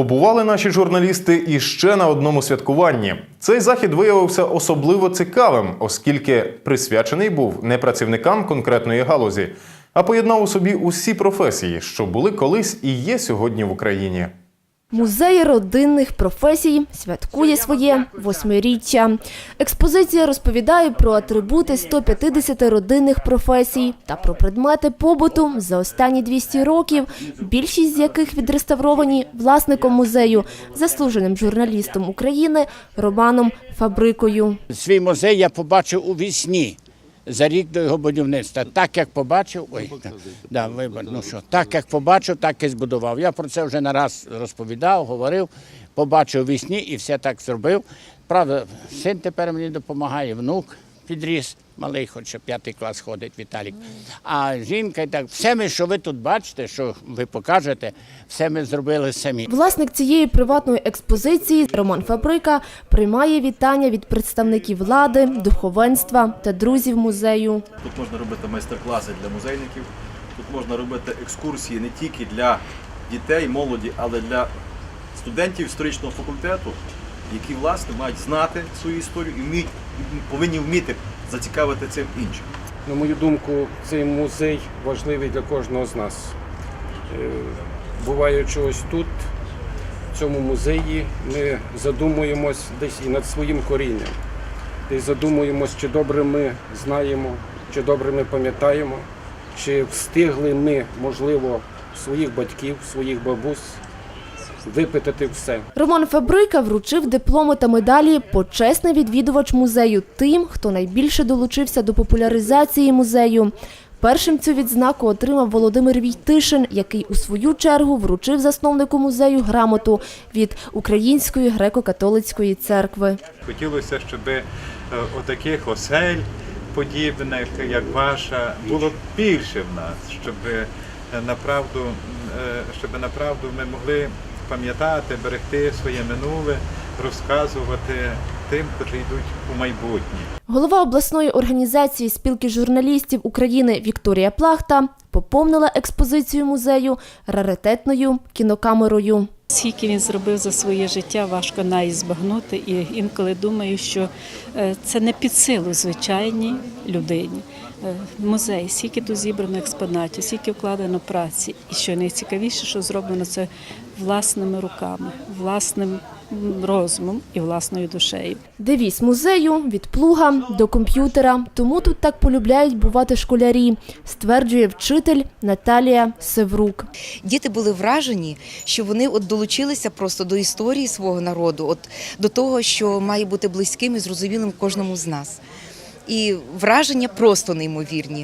Побували наші журналісти і ще на одному святкуванні. Цей захід виявився особливо цікавим, оскільки присвячений був не працівникам конкретної галузі, а поєднав у собі усі професії, що були колись і є сьогодні в Україні. Музей родинних професій святкує своє восьмиріччя. Експозиція розповідає про атрибути 150 родинних професій та про предмети побуту за останні 200 років, більшість з яких відреставровані власником музею, заслуженим журналістом України Романом Фабрикою. Свій музей я побачив у вісні за рік до його будівництва. Так як побачив, ой, да, вибор, ну що, так як побачив, так і збудував. Я про це вже не раз розповідав, говорив, побачив вісні і все так зробив. Правда, син тепер мені допомагає, внук підріс, малий, хоч п'ятий клас ходить, Віталік. А жінка і так, все ми, що ви тут бачите, що ви покажете, все ми зробили самі. Власник цієї приватної експозиції Роман Фабрика приймає вітання від представників влади, духовенства та друзів музею. Тут можна робити майстер-класи для музейників, тут можна робити екскурсії не тільки для дітей, молоді, але для студентів історичного факультету, які власне мають знати свою історію і вміють, повинні вміти зацікавити цим інших. На мою думку, цей музей важливий для кожного з нас. Е, Буваючи ось тут, в цьому музеї, ми задумуємось десь і над своїм корінням. Десь задумуємось, чи добре ми знаємо, чи добре ми пам'ятаємо, чи встигли ми, можливо, своїх батьків, своїх бабусь випитати все. Роман Фабрика вручив дипломи та медалі почесний відвідувач музею тим, хто найбільше долучився до популяризації музею. Першим цю відзнаку отримав Володимир Війтишин, який у свою чергу вручив засновнику музею грамоту від Української греко-католицької церкви. Хотілося, щоб е, отаких осель подібних, як ваша, було більше в нас, щоб е, направду, е, щоб направду ми могли пам'ятати, берегти своє минуле, розказувати тим, котрі йдуть у майбутнє. Голова обласної організації спілки журналістів України Вікторія Плахта поповнила експозицію музею раритетною кінокамерою. Скільки він зробив за своє життя, важко навіть збагнути. І інколи думаю, що е, це не під силу звичайній людині. Е, Музей, скільки тут зібрано експонатів, скільки вкладено праці. І що найцікавіше, що зроблено це власними руками, власним розумом і власною душею. Девіз музею від плуга до комп'ютера. Тому тут так полюбляють бувати школярі, стверджує вчитель Наталія Севрук. діти були вражені, що вони от долучилися просто до історії свого народу, от до того, що має бути близьким і зрозумілим кожному з нас. І враження просто неймовірні.